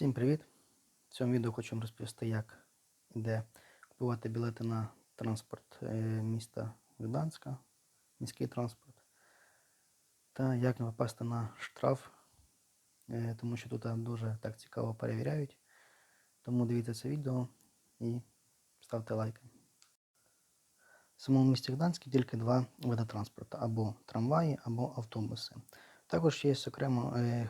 Всім привіт! В цьому відео хочу вам розповісти, як де купувати білети на транспорт е, міста Гданська, міський транспорт, та як не попасти на штраф, е, тому що тут дуже так цікаво перевіряють. Тому дивіться це відео і ставте лайки. В самому місті Гданській тільки два види транспорту: або трамваї, або автобуси. Також є окремо е,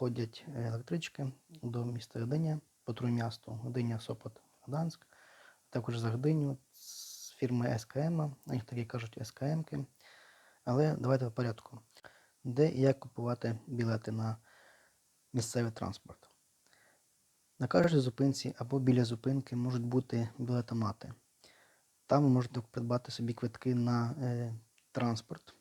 ходять, ходять електрички до міста Гдиня, по Труймясту, Гдиня, Сопот, Гданськ. Також за Гдиню з фірми СКМ, їх такі кажуть СКМки. Але давайте по порядку. Де і як купувати білети на місцевий транспорт? На кожній зупинці або біля зупинки можуть бути білетомати. Там ви можете придбати собі квитки на е, транспорт.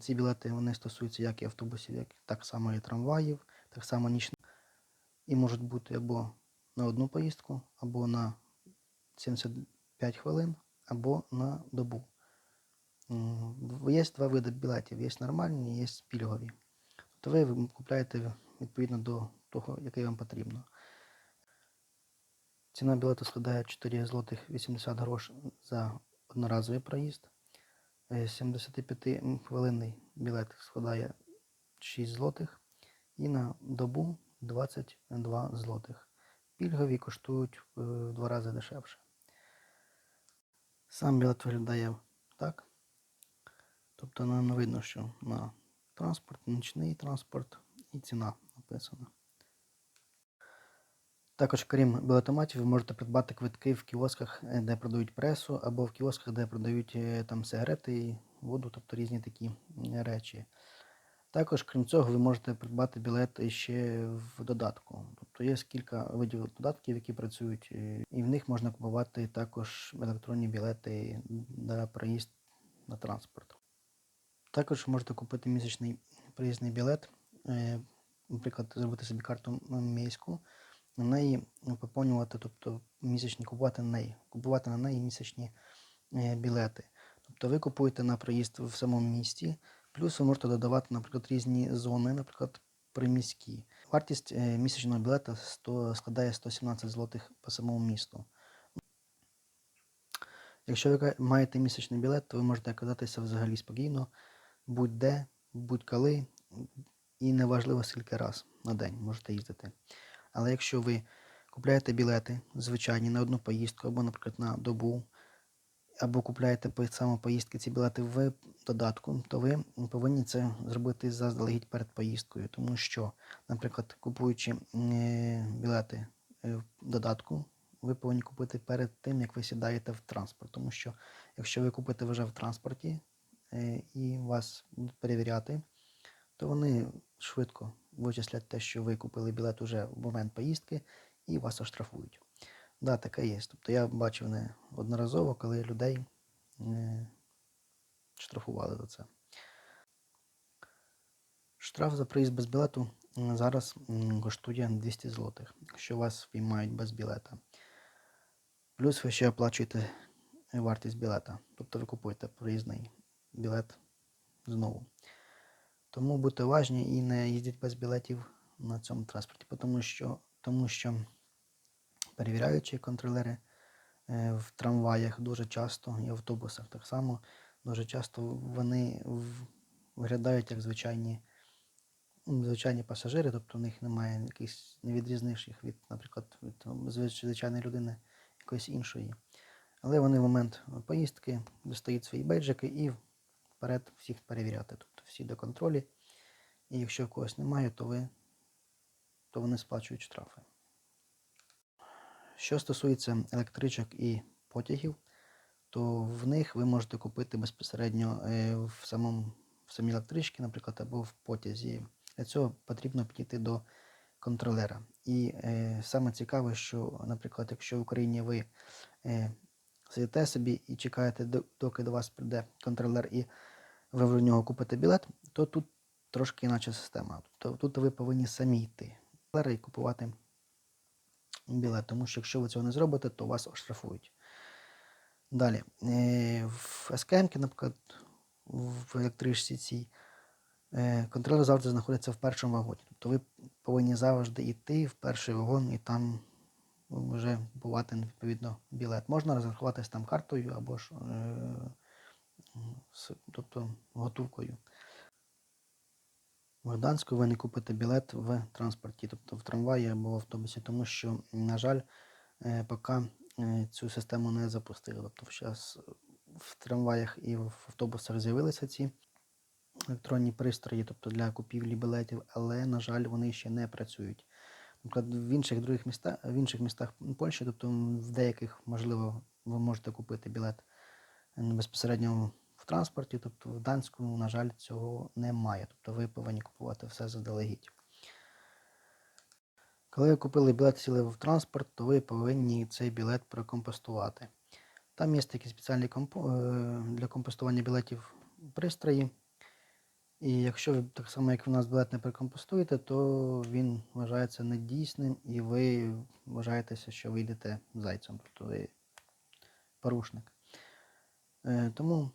Ці білети вони стосуються як і автобусів, як так само і трамваїв, так само нічних. І можуть бути або на одну поїздку, або на 75 хвилин, або на добу. Є два види білетів: є нормальні, є пільгові. То ви купляєте відповідно до того, який вам потрібно. Ціна білету складає 4 злотих 80 грош за одноразовий проїзд. Е, 75-хвилинний білет складає 6 злотих і на добу 22 злотих. Пільгові коштують е, в два рази дешевше. Сам білет виглядає так. Тобто нам видно, що на транспорт, нічний транспорт і ціна написана. Також, крім білетоматів, ви можете придбати квитки в кіосках, е, де продають пресу, або в кіосках, де продають е, там сигарети воду, тобто різні такі речі. Також, крім цього, ви можете придбати білет ще в додатку. Тобто є кілька видів додатків, які працюють, е, і в них можна купувати також електронні білети на проїзд на транспорт. Також можете купити місячний проїзний білет, е, наприклад, зробити собі карту міську, на неї поповнювати, тобто місячні купувати на неї, купувати на неї місячні е, білети. Тобто ви купуєте на проїзд в самому місті, плюс ви можете додавати, наприклад, різні зони, наприклад, приміські. Вартість е, місячного білета 100, складає 117 злотих по самому місту. Якщо ви маєте місячний білет, то ви можете кататися взагалі спокійно, будь-де, будь-коли, і неважливо скільки раз на день можете їздити. Але якщо ви купляєте білети звичайні на одну поїздку, або, наприклад, на добу, або купляєте по саме поїздки ці білети в додатку, то ви повинні це зробити заздалегідь перед поїздкою. Тому що, наприклад, купуючи е, білети е, в додатку, ви повинні купити перед тим, як ви сідаєте в транспорт. Тому що якщо ви купите вже в транспорті е, і вас будуть перевіряти, то вони швидко вичислять те, що ви купили білет уже в момент поїздки і вас оштрафують. Да, таке є. Тобто я бачив не одноразово, коли людей штрафували за це. Штраф за проїзд без білету зараз коштує 200 злотих, якщо вас віймають без білета. Плюс ви ще оплачуєте вартість білета. Тобто ви купуєте проїзний білет знову. Тому будьте уважні і не їздіть без білетів на цьому транспорті, тому що, тому що перевіряючі контролери е, в трамваях дуже часто і в автобусах так само дуже часто вони виглядають як звичайні, звичайні пасажири, тобто у них немає якихось, не від, наприклад, від звичайної людини якоїсь іншої. Але вони в момент поїздки достають свої бейджики і вперед всіх перевіряти. Тобто всі до контролі. І якщо когось немає, то, ви, то вони сплачують штрафи. Що стосується електричок і потягів, то в них ви можете купити безпосередньо е, в, самому, в самій електричці, наприклад, або в потязі. Для цього потрібно підійти до контролера. І е, саме цікаве, що, наприклад, якщо в Україні ви е, сидите собі і чекаєте, доки до вас прийде контролер і ви в нього купите білет, то тут трошки інакша система. Тобто тут ви повинні самі йти і купувати білет, тому що якщо ви цього не зробите, то вас оштрафують. Далі, е, в СКМ, наприклад, в електричці цій, е, контролер завжди знаходиться в першому вагоні. Тобто ви повинні завжди йти в перший вагон і там вже бувати відповідно білет. Можна розрахуватись там картою або ж е, тобто готовкою. В Гданську ви не купите білет в транспорті, тобто в трамваї або в автобусі, тому що, на жаль, е, поки е, цю систему не запустили. Тобто зараз в трамваях і в автобусах з'явилися ці електронні пристрої, тобто для купівлі білетів, але, на жаль, вони ще не працюють. Наприклад, в інших других містах, в інших містах Польщі, тобто в деяких, можливо, ви можете купити білет безпосередньо транспорті, тобто в Данську, на жаль, цього немає. Тобто ви повинні купувати все заздалегідь. Коли ви купили білет сіли в транспорт, то ви повинні цей білет прокомпостувати. Там є такі спеціальні компо- е, для компостування білетів пристрої. І якщо ви так само, як у нас білет не прикомпостуєте, то він вважається недійсним і ви вважаєтеся, що ви йдете зайцем, тобто ви порушник. Е, тому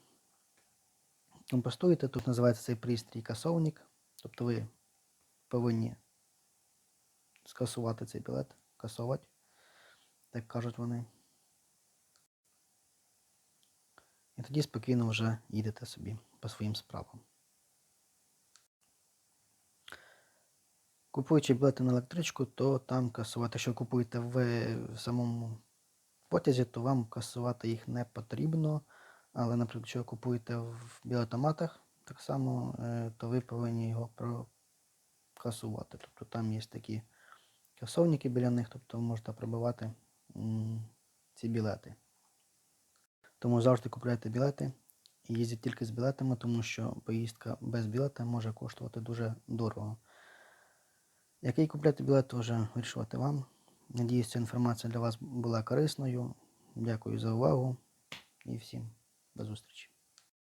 компостуєте, тут називається цей пристрій касовник, тобто ви повинні скасувати цей білет, касувати, так кажуть вони. І тоді спокійно вже їдете собі по своїм справам. Купуючи білети на електричку, то там касувати, якщо купуєте в самому потязі, то вам касувати їх не потрібно. Але, наприклад, якщо ви купуєте в білетоматах, так само, е, то ви повинні його прокасувати. Тобто там є такі касовники біля них, тобто ви можете пробивати ці білети. Тому завжди купуйте білети і їздіть тільки з білетами, тому що поїздка без білета може коштувати дуже дорого. Який купляти білет, то вже вирішувати вам. Надіюсь, ця інформація для вас була корисною. Дякую за увагу і всім до зустрічі.